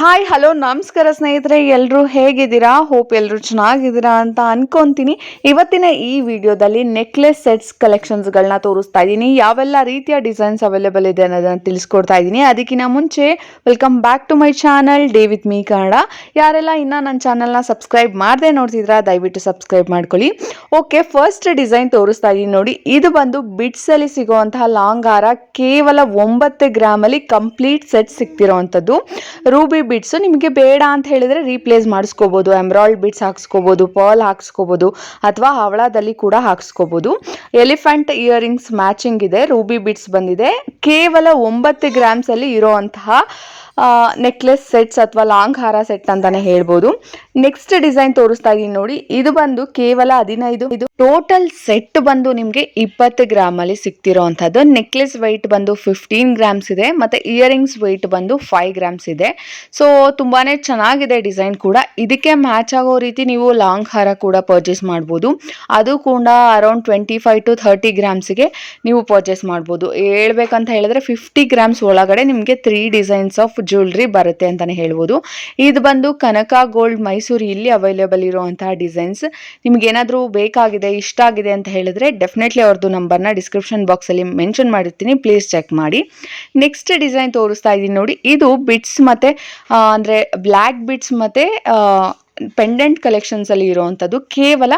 Hi hello ನಮಸ್ಕಾರ ಸ್ನೇಹಿತರೆ ಎಲ್ಲರೂ ಹೇಗಿದ್ದೀರಾ? ಹೋಪ್ ಎಲ್ಲರೂ ಚೆನ್ನಾಗಿದ್ದೀರಾ ಅಂತ ಅನ್ಕೊಂತೀನಿ. ಇವತ್ತಿನ ಈ ವಿಡಿಯೋದಲ್ಲಿ ನೆಕ್ಲೆಸ್ ಸೆಟ್ಸ್ ಕಲೆಕ್ಷನ್ಸ್ಗಳನ್ನ ತೋರಿಸ್ತಾ ಇದ್ದೀನಿ. ಯಾವೆಲ್ಲ ರೀತಿಯ ಡಿಸೈನ್ಸ್ ಅವೈಲೇಬಲ್ ಇದೆ ಅನ್ನೋದನ್ನು ತಿಳಿಸ್ಕೊಡ್ತಾ ಇದ್ದೀನಿ. ಅದಕ್ಕಿಂತ ಮುಂಚೆ welcome back to my channel day with me Kannada ಯಾರೆಲ್ಲ ಇನ್ನೂ ನನ್ನ ಚಾನಲ್ನ ಸಬ್ಸ್ಕ್ರೈಬ್ ಮಾಡದೆ ನೋಡ್ತಿದ್ರಾ ದಯವಿಟ್ಟು ಸಬ್ಸ್ಕ್ರೈಬ್ ಮಾಡ್ಕೊಳ್ಳಿ. ಓಕೆ ಫಸ್ಟ್ ಡಿಸೈನ್ ತೋರಿಸ್ತಾ ಇದ್ದೀನಿ ನೋಡಿ. ಇದು ಬಂದು ಬಿಡ್ಸಲ್ಲಿ ಸಿಗುವಂತಹ ಲಾಂಗ್ ಹಾರ ಕೇವಲ ಒಂಬತ್ತು ಗ್ರಾಮಲ್ಲಿ ಕಂಪ್ಲೀಟ್ ಸೆಟ್ ಸಿಗ್ತಿರೋವಂಥದ್ದು. ರೂಬಿ ಬಿಟ್ಸ್ ನಿಮಗೆ ಬೇಡ ಅಂತ ಹೇಳಿದ್ರೆ ರೀಪ್ಲೇಸ್ ಮಾಡಿಸ್ಕೋಬೋದು ಎಂಬ್ರಾಯ್ಡ್ ಬಿಟ್ಸ್ ಹಾಕ್ಸ್ಕೋಬೋದು ಪರ್ಲ್ ಹಾಕ್ಸ್ಕೋಬೋದು, ಅಥವಾ ಹವಳದಲ್ಲಿ ಕೂಡ ಹಾಕ್ಸ್ಕೋಬೋದು. ಎಲಿಫೆಂಟ್ ಇಯರಿಂಗ್ಸ್ ಮ್ಯಾಚಿಂಗ್ ಇದೆ ರೂಬಿ ಬಿಟ್ಸ್ ಬಂದಿದೆ. ಕೇವಲ ಒಂಬತ್ತು ಗ್ರಾಮ್ಸ್ ಅಲ್ಲಿ ಇರೋವಂತಹ ನೆಕ್ಲೆಸ್ ಸೆಟ್ಸ್ ಅಥವಾ ಲಾಂಗ್ ಹಾರ ಸೆಟ್ ಅಂತಾನೆ ಹೇಳ್ಬೋದು. ನೆಕ್ಸ್ಟ್ ಡಿಸೈನ್ ತೋರಿಸ್ತಾ ಇದೀನಿ ನೋಡಿ, ಇದು ಬಂದು ಕೇವಲ ಹದಿನೈದು ಇದು ಟೋಟಲ್ ಸೆಟ್ ಬಂದು ನಿಮಗೆ ಇಪ್ಪತ್ತು ಗ್ರಾಮಲ್ಲಿ ಸಿಗ್ತಿರೋವಂಥದ್ದು ನೆಕ್ಲೆಸ್ ವೆಯ್ಟ್ ಬಂದು ಫಿಫ್ಟೀನ್ ಗ್ರಾಮ್ಸ್ ಇದೆ, ಮತ್ತೆ ಇಯರಿಂಗ್ಸ್ ವೆಯ್ಟ್ ಬಂದು ಫೈವ್ ಗ್ರಾಮ್ಸ್ ಇದೆ. ಸೊ ತುಂಬಾನೇ ಚೆನ್ನಾಗಿದೆ ಡಿಸೈನ್ ಕೂಡ. ಇದಕ್ಕೆ ಮ್ಯಾಚ್ ಆಗೋ ರೀತಿ ನೀವು ಲಾಂಗ್ ಹಾರ ಕೂಡ ಪರ್ಚೇಸ್ ಮಾಡ್ಬೋದು. ಅದು ಕೂಡ around twenty five to thirty ಗ್ರಾಮ್ಸ್ಗೆ ನೀವು ಪರ್ಚೇಸ್ ಮಾಡ್ಬೋದು. ಹೇಳ್ಬೇಕಂತ ಹೇಳಿದ್ರೆ ಫಿಫ್ಟಿ ಗ್ರಾಮ್ಸ್ ಒಳಗಡೆ ನಿಮಗೆ ತ್ರೀ ಡಿಸೈನ್ಸ್ ಆಫ್ ಜ್ಯುವೆಲ್ರಿ ಬರುತ್ತೆ ಅಂತಾನೆ ಹೇಳ್ಬೋದು. ಇದು ಬಂದು ಕನಕ ಗೋಲ್ಡ್ ಮೈಸೂರು ಇಲ್ಲಿ ಅವೈಲೇಬಲ್ ಇರುವಂತಹ ಡಿಸೈನ್ಸ್ ನಿಮ್ಗೆ ಏನಾದರೂ ಬೇಕಾಗಿದೆ ಇಷ್ಟ ಆಗಿದೆ ಅಂತ ಹೇಳಿದ್ರೆ ಡೆಫಿನೆಟ್ಲಿ ಅವ್ರದ್ದು ನಂಬರ್ನ ಡಿಸ್ಕ್ರಿಪ್ಷನ್ ಬಾಕ್ಸಲ್ಲಿ ಮೆನ್ಷನ್ ಮಾಡಿರ್ತೀನಿ. ಪ್ಲೀಸ್ ಚೆಕ್ ಮಾಡಿ. ನೆಕ್ಸ್ಟ್ ಡಿಸೈನ್ ತೋರಿಸ್ತಾ ಇದ್ದೀನಿ ನೋಡಿ. ಇದು ಬಿಟ್ಸ್ ಮತ್ತೆ ಅಂದ್ರೆ ಬ್ಲ್ಯಾಕ್ ಬಿಟ್ಸ್ ಮತ್ತೆ ಪೆಂಡೆಂಟ್ ಕಲೆಕ್ಷನ್ಸಲ್ಲಿ ಇರುವಂಥದ್ದು ಕೇವಲ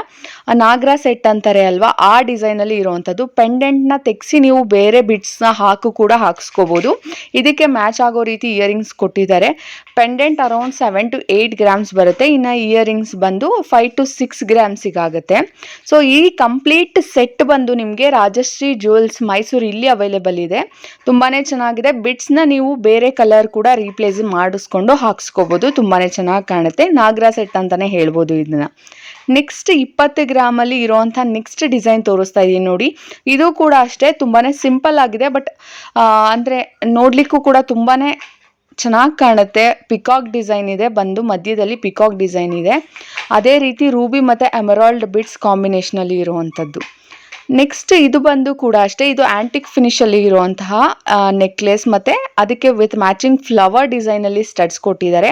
ನಾಗರ ಸೆಟ್ ಅಂತಾರೆ ಅಲ್ವಾ, ಆ ಡಿಸೈನ್ ಅಲ್ಲಿ ಪೆಂಡೆಂಟ್ನ ತೆಗ್ಸಿ ನೀವು ಬೇರೆ ಬಿಡ್ಸ್ನ ಹಾಕು ಕೂಡ ಹಾಕಿಸ್ಕೋಬೋದು. ಇದಕ್ಕೆ ಮ್ಯಾಚ್ ಆಗೋ ರೀತಿ ಇಯರಿಂಗ್ಸ್ ಕೊಟ್ಟಿದ್ದಾರೆ. Pendant around seven to eight grams ಬರುತ್ತೆ. ಇನ್ನು ಇಯರಿಂಗ್ಸ್ ಬಂದು ಫೈವ್ ಟು ಸಿಕ್ಸ್ ಗ್ರಾಮ್ಸಿಗಾಗುತ್ತೆ ಸೊ ಈ ಕಂಪ್ಲೀಟ್ ಸೆಟ್ ಬಂದು ನಿಮಗೆ ರಾಜಶ್ರೀ ಜ್ಯುವೆಲ್ಸ್ ಮೈಸೂರು ಇಲ್ಲಿ ಅವೈಲೇಬಲ್ ಇದೆ. ತುಂಬಾ ಚೆನ್ನಾಗಿದೆ. ಬಿಟ್ಸ್ನ ನೀವು ಬೇರೆ ಕಲರ್ ಕೂಡ ರೀಪ್ಲೇಸ್ ಮಾಡಿಸ್ಕೊಂಡು ಹಾಕ್ಸ್ಕೋಬಹುದು ತುಂಬಾ ಚೆನ್ನಾಗಿ ಕಾಣುತ್ತೆ. ನಾಗರ ಸೆಟ್ ಅಂತಾನೆ ಹೇಳ್ಬೋದು ಇದನ್ನ ನೆಕ್ಸ್ಟ್ ಇಪ್ಪತ್ತು ಗ್ರಾಮಲ್ಲಿ ಇರುವಂಥ ನೆಕ್ಸ್ಟ್ ಡಿಸೈನ್ ತೋರಿಸ್ತಾ ಇದ್ದೀನಿ ನೋಡಿ. ಇದು ಕೂಡ ಅಷ್ಟೇ, ತುಂಬಾನೇ ಸಿಂಪಲ್ ಆಗಿದೆ ಬಟ್ ಅಂದರೆ ನೋಡ್ಲಿಕ್ಕೂ ಕೂಡ ತುಂಬಾನೇ ಚೆನ್ನಾಗಿ ಕಾಣುತ್ತೆ. ಪಿಕಾಕ್ ಡಿಸೈನ್ ಇದೆ, ಬಂದು ಮಧ್ಯದಲ್ಲಿ ಪಿಕಾಕ್ ಡಿಸೈನ್ ಇದೆ. ಅದೇ ರೀತಿ ರೂಬಿ ಮತ್ತು ಎಮರಾಲ್ಡ್ ಬಿಟ್ಸ್ ಕಾಂಬಿನೇಷನಲ್ಲಿ ಇರುವಂಥದ್ದು. ನೆಕ್ಸ್ಟ್ ಇದು ಬಂದು ಕೂಡ ಅಷ್ಟೇ, ಇದು ಆಂಟಿಕ್ ಫಿನಿಶಲ್ಲಿ ಇರುವಂತಹ ನೆಕ್ಲೆಸ್ ಮತ್ತು ಅದಕ್ಕೆ ವಿತ್ ಮ್ಯಾಚಿಂಗ್ ಫ್ಲವರ್ ಡಿಸೈನಲ್ಲಿ ಸ್ಟಡ್ಸ್ ಕೊಟ್ಟಿದ್ದಾರೆ.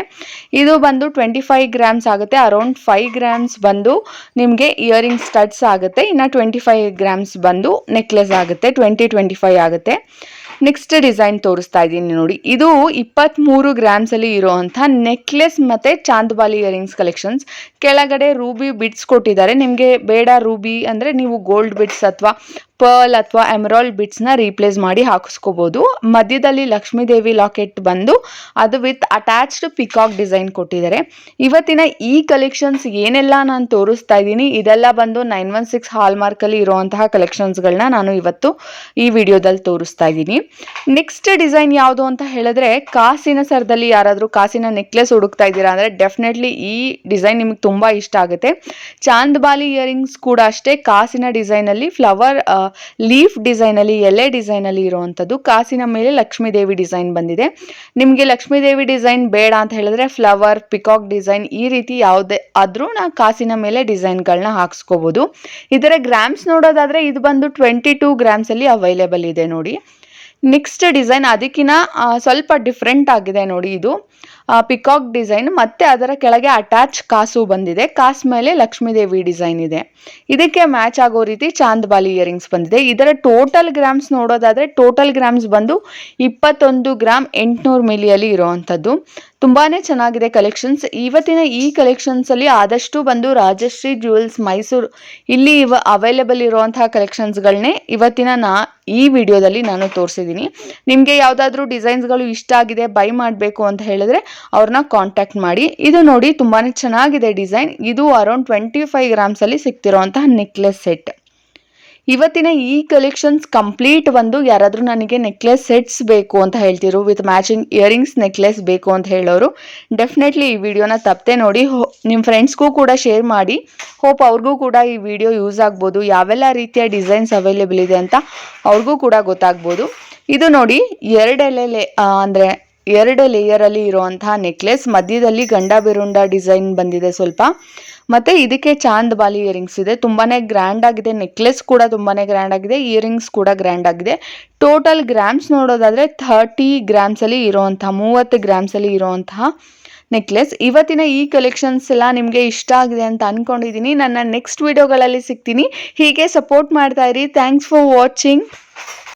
ಇದು ಬಂದು ಟ್ವೆಂಟಿ ಫೈವ್ ಗ್ರಾಮ್ಸ್ ಆಗುತ್ತೆ ಅರೌಂಡ್ ಫೈವ್ ಗ್ರಾಮ್ಸ್ ಬಂದು ನಿಮಗೆ ಇಯರಿಂಗ್ ಸ್ಟಡ್ಸ್ ಆಗುತ್ತೆ, ಇನ್ನು ಟ್ವೆಂಟಿ ಫೈವ್ ಗ್ರಾಮ್ಸ್ ಬಂದು ನೆಕ್ಲೆಸ್ ಆಗುತ್ತೆ ಟ್ವೆಂಟಿ ಟ್ವೆಂಟಿ ಫೈವ್ ಆಗುತ್ತೆ. ನೆಕ್ಸ್ಟ್ ಡಿಸೈನ್ ತೋರಿಸ್ತಾ ಇದ್ದೀನಿ ನೋಡಿ. ಇದು ಇಪ್ಪತ್ಮೂರು ಗ್ರಾಮ್ಸ್ ಅಲ್ಲಿ ಇರುವಂತಹ ನೆಕ್ಲೆಸ್ ಮತ್ತೆ ಚಾಂದ್ಬಾಲಿ ಇಯರಿಂಗ್ಸ್ ಕಲೆಕ್ಷನ್ಸ್ ಕೆಳಗಡೆ ರೂಬಿ ಬಿಡ್ಸ್ ಕೊಟ್ಟಿದ್ದಾರೆ. ನಿಮಗೆ ಬೇಡ ರೂಬಿ ಅಂದರೆ ನೀವು ಗೋಲ್ಡ್ ಬಿಡ್ಸ್ ಅಥವಾ ಪರ್ಲ್ ಅಥವಾ ಎಮರಾಲ್ಡ್ ಬಿಟ್ಸ್ನ ರೀಪ್ಲೇಸ್ ಮಾಡಿ ಹಾಕಿಸ್ಕೋಬೋದು. ಮಧ್ಯದಲ್ಲಿ ಲಕ್ಷ್ಮೀ ದೇವಿ ಲಾಕೆಟ್ ಬಂದು ಅದು ವಿತ್ ಅಟ್ಯಾಚ್ಡ್ ಪಿಕಾಕ್ ಡಿಸೈನ್ ಕೊಟ್ಟಿದ್ದಾರೆ. ಇವತ್ತಿನ ಈ ಕಲೆಕ್ಷನ್ಸ್ ಏನೆಲ್ಲ ನಾನು ತೋರಿಸ್ತಾ ಇದ್ದೀನಿ, ಇದೆಲ್ಲ ಬಂದು ನೈನ್ ಒನ್ ಸಿಕ್ಸ್ ಹಾಲ್ಮಾರ್ಕಲ್ಲಿ ಇರುವಂತಹ ಕಲೆಕ್ಷನ್ಸ್ಗಳನ್ನ ನಾನು ಇವತ್ತು ಈ ವಿಡಿಯೋದಲ್ಲಿ ತೋರಿಸ್ತಾ ಇದ್ದೀನಿ. ನೆಕ್ಸ್ಟ್ ಡಿಸೈನ್ ಯಾವುದು ಅಂತ ಹೇಳಿದ್ರೆ, ಕಾಸಿನ ಸರದಲ್ಲಿ ಯಾರಾದರೂ ಕಾಸಿನ ನೆಕ್ಲೆಸ್ ಹುಡುಕ್ತಾ ಇದ್ದೀರಾ ಅಂದರೆ ಡೆಫಿನೆಟ್ಲಿ ಈ ಡಿಸೈನ್ ನಿಮಗೆ ತುಂಬ ಇಷ್ಟ ಆಗುತ್ತೆ. ಚಾಂದ್ಬಾಲಿ ಇಯರಿಂಗ್ಸ್ ಕೂಡ ಅಷ್ಟೇ ಕಾಸಿನ ಡಿಸೈನಲ್ಲಿ ಫ್ಲವರ್ ಲೀಫ್ ಡಿಸೈನಲ್ಲಿ, ಎಲೆ ಡಿಸೈನಲ್ಲಿ ಇರುವಂತದ್ದು ಕಾಸಿನ ಮೇಲೆ ಲಕ್ಷ್ಮೀ ದೇವಿ ಡಿಸೈನ್ ಬಂದಿದೆ. ನಿಮಗೆ ಲಕ್ಷ್ಮೀ ದೇವಿ ಡಿಸೈನ್ ಬೇಡ ಅಂತ ಹೇಳಿದ್ರೆ ಫ್ಲವರ್, ಪಿಕಾಕ್ ಡಿಸೈನ್ ಈ ರೀತಿ ಯಾವುದೇ ಆದ್ರೂ ನಾ ಕಾಸಿನ ಮೇಲೆ ಡಿಸೈನ್ಗಳನ್ನ ಹಾಕ್ಸ್ಕೋಬೋದು. ಇದರ ಗ್ರಾಮ್ಸ್ ನೋಡೋದಾದ್ರೆ ಇದು ಬಂದು ಟ್ವೆಂಟಿ ಟೂ ಗ್ರಾಮ್ಸಲ್ಲಿ ಅವೈಲೇಬಲ್ ಇದೆ ನೋಡಿ. ನೆಕ್ಸ್ಟ್ ಡಿಸೈನ್ ಅದಕ್ಕಿಂತ ಸ್ವಲ್ಪ ಡಿಫ್ರೆಂಟ್ ಆಗಿದೆ ನೋಡಿ ಇದು. ಪಿಕಾಕ್ ಡಿಸೈನ್ ಮತ್ತೆ ಅದರ ಕೆಳಗೆ ಅಟ್ಯಾಚ್ ಕಾಸು ಬಂದಿದೆ. ಕಾಸ್ ಮೇಲೆ ಲಕ್ಷ್ಮೀದೇವಿ ಡಿಸೈನ್ ಇದೆ. ಇದಕ್ಕೆ ಮ್ಯಾಚ್ ಆಗೋ ರೀತಿ ಚಾಂದ್ಬಾಲಿ ಇಯರಿಂಗ್ಸ್ ಬಂದಿದೆ. ಇದರ ಟೋಟಲ್ ಗ್ರಾಮ್ಸ್ ನೋಡೋದಾದ್ರೆ ಟೋಟಲ್ ಗ್ರಾಮ್ಸ್ ಬಂದು ಇಪ್ಪತ್ತೊಂದು ಗ್ರಾಮ್ ಎಂಟುನೂರು ಮಿಲಿಯಲ್ಲಿ ಇರುವಂಥದ್ದು. ತುಂಬಾನೇ ಚೆನ್ನಾಗಿದೆ ಕಲೆಕ್ಷನ್ಸ್ ಇವತ್ತಿನ ಈ ಕಲೆಕ್ಷನ್ಸಲ್ಲಿ ಆದಷ್ಟು ಬಂದು ರಾಜಶ್ರೀ ಜ್ಯುವೆಲ್ಸ್ ಮೈಸೂರು ಇಲ್ಲಿ ಇವ ಅವೈಲೇಬಲ್ ಇರುವಂತಹ ಕಲೆಕ್ಷನ್ಸ್ಗಳನ್ನೇ ಇವತ್ತಿನ ನಾ ಈ ವಿಡಿಯೋದಲ್ಲಿ ನಾನು ತೋರಿಸಿದ್ದೀನಿ. ನಿಮಗೆ ಯಾವುದಾದ್ರೂ ಡಿಸೈನ್ಸ್ಗಳು ಇಷ್ಟ ಆಗಿದೆ ಬೈ ಮಾಡಬೇಕು ಅಂತ ಹೇಳಿದ್ರೆ ಅವ್ರನ್ನ ಕಾಂಟ್ಯಾಕ್ಟ್ ಮಾಡಿ. ಇದು ನೋಡಿ ತುಂಬಾನೇ ಚೆನ್ನಾಗಿದೆ ಡಿಸೈನ್ ಇದು ಅರೌಂಡ್ ಟ್ವೆಂಟಿ ಫೈವ್ ಗ್ರಾಮ್ಸಲ್ಲಿ ಸಿಗ್ತಿರೋಂತಹ ನೆಕ್ಲೆಸ್ ಸೆಟ್ ಇವತ್ತಿನ ಈ ಕಲೆಕ್ಷನ್ಸ್ ಕಂಪ್ಲೀಟ್ ಬಂದು ಯಾರಾದರೂ ನನಗೆ ನೆಕ್ಲೆಸ್ ಸೆಟ್ಸ್ ಬೇಕು ಅಂತ ಹೇಳ್ತಿರು ವಿತ್ ಮ್ಯಾಚಿಂಗ್ ಇಯರಿಂಗ್ಸ್ ನೆಕ್ಲೆಸ್ ಬೇಕು ಅಂತ ಹೇಳೋರು ಡೆಫಿನೆಟ್ಲಿ ಈ ವಿಡಿಯೋನ ತಪ್ಪದೆ ನೋಡಿ. ನಿಮ್ಮ ಫ್ರೆಂಡ್ಸ್ಗೂ ಕೂಡ ಶೇರ್ ಮಾಡಿ. ಹೋಪ್ ಅವ್ರಿಗೂ ಕೂಡ ಈ ವಿಡಿಯೋ ಯೂಸ್ ಆಗ್ಬೋದು. ಯಾವೆಲ್ಲ ರೀತಿಯ ಡಿಸೈನ್ಸ್ ಅವೈಲೇಬಲ್ ಇದೆ ಅಂತ ಅವ್ರಿಗೂ ಕೂಡ ಗೊತ್ತಾಗ್ಬೋದು. ಇದು ನೋಡಿ ಎರಡೆಲೆ ಅಂದರೆ ಎರಡು ಲೇಯರಲ್ಲಿ ಇರುವಂತಹ ನೆಕ್ಲೆಸ್ ಮಧ್ಯದಲ್ಲಿ ಗಂಡ ಬಿರುಂಡ ಡಿಸೈನ್ ಬಂದಿದೆ ಸ್ವಲ್ಪ. ಮತ್ತೆ ಇದಕ್ಕೆ ಚಾಂದ್ ಬಾಲಿ ಇಯರಿಂಗ್ಸ್ ಇದೆ. ತುಂಬಾನೇ ಗ್ರ್ಯಾಂಡ್ ಆಗಿದೆ. ನೆಕ್ಲೆಸ್ ಕೂಡ ತುಂಬಾನೇ ಗ್ರ್ಯಾಂಡ್ ಆಗಿದೆ. ಇಯರಿಂಗ್ಸ್ ಕೂಡ ಗ್ರ್ಯಾಂಡ್ ಆಗಿದೆ. ಟೋಟಲ್ ಗ್ರಾಮ್ಸ್ ನೋಡೋದಾದ್ರೆ ಥರ್ಟಿ ಗ್ರಾಮ್ಸ್ ಅಲ್ಲಿ ಇರುವಂತಹ, ಮೂವತ್ತು ಗ್ರಾಮ್ಸ್ ಅಲ್ಲಿ ಇರುವಂತಹ ನೆಕ್ಲೆಸ್ ಇವತ್ತಿನ ಈ ಕಲೆಕ್ಷನ್ಸ್ ಎಲ್ಲ ನಿಮಗೆ ಇಷ್ಟ ಆಗಿದೆ ಅಂತ ಅಂದ್ಕೊಂಡಿದ್ದೀನಿ ನನ್ನ ನೆಕ್ಸ್ಟ್ ವಿಡಿಯೋಗಳಲ್ಲಿ ಸಿಗ್ತೀನಿ. ಹೀಗೆ ಸಪೋರ್ಟ್ ಮಾಡ್ತಾ ಇರಿ. Thanks for watching